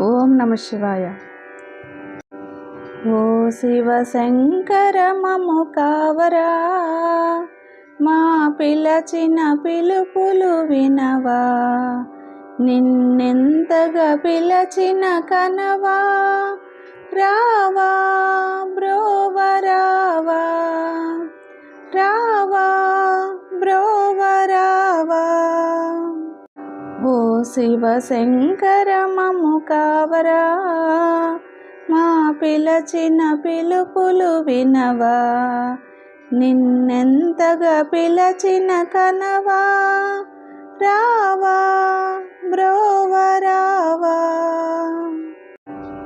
ఓం నమ శివాయ. ఓ శివ శంకర మము కావరా మా పిలచిన పిలుపులు వినవా నిన్నెంతగా పిలచిన కనవా రావా బ్రోవరావా ఓ శివ మము కావరా మా పిలచిన పిలుపులు వినవా. నిన్నెంతగా పిలచిన కనవా. రావా బ్రోవరావా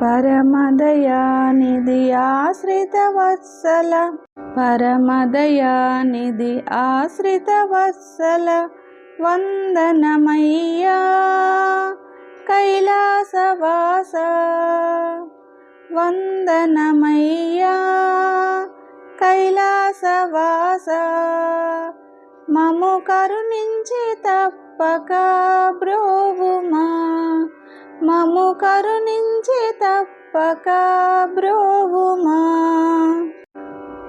పరమదయానిధి ఆశ్రిత వత్సల. పరమదయానిధి ఆశ్రిత వత్సల. వందనమయ్యా కైలాసవాస. వందనమయ్యా కైలాసవాస. మము కరుణించి తప్పక బ్రోవుమా. మము కరుణించి తప్పక బ్రోవుమా.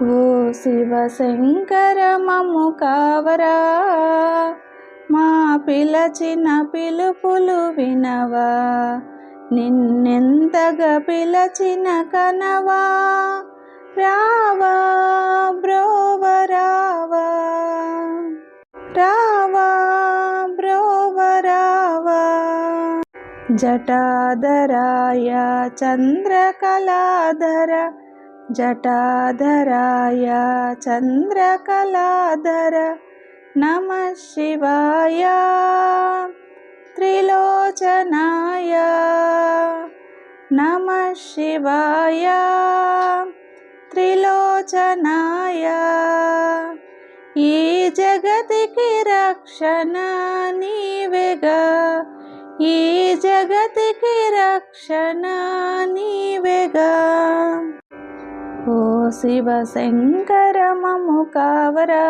ఓ శివ శంకర మము కావరా. మా పిలచిన పిలుపులు వినవా. నిన్నెంతగా పిలచిన కనవా. రావా బ్రోవ రావా. బ్రోవరావా జటాధరాయ చంద్రకళాధర. జటాధరాయ చంద్రకళాధర. नमः शिवाय। त्रिलोचनाय। नमः शिवाय। त्रिलोचनाय। ये जगत् किरक्षनानि वेग य जगत् किरक्षना नि वेगा ओ शिवशङ्करममुकावरा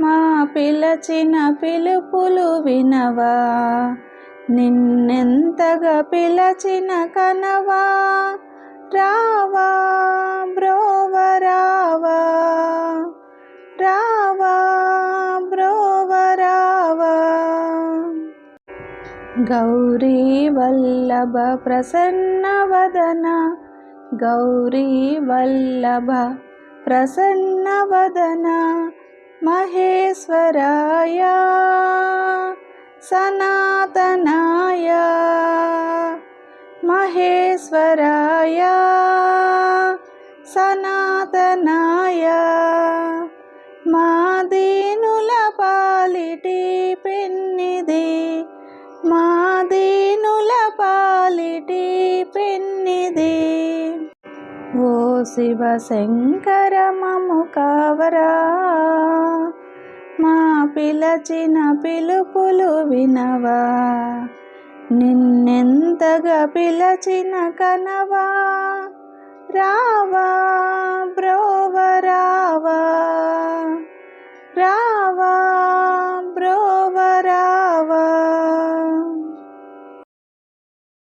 మా పిలచిన పిలుపులు వినవా? నిన్నెంతగా పిలచిన కనవా? రావా బ్రోవ రావా? బ్రోవరావా గౌరీ వల్లభ ప్రసన్న వదన గౌరీ వల్లభ ప్రసన్న వదన మహేశ్వరాయ సనాతనాయ మహేశ్వరాయ సనాతనాయ. మాదీనుల పాలిటి పెన్నిది మాదీనుల పాలిటి పెన్నిది. ఓ శివ శంకర మము కావరా మా పిలచిన పిలుపులు వినవా. నిన్నెంతగా పిలచిన కనవా. రావా బ్రోవ రావా. రావా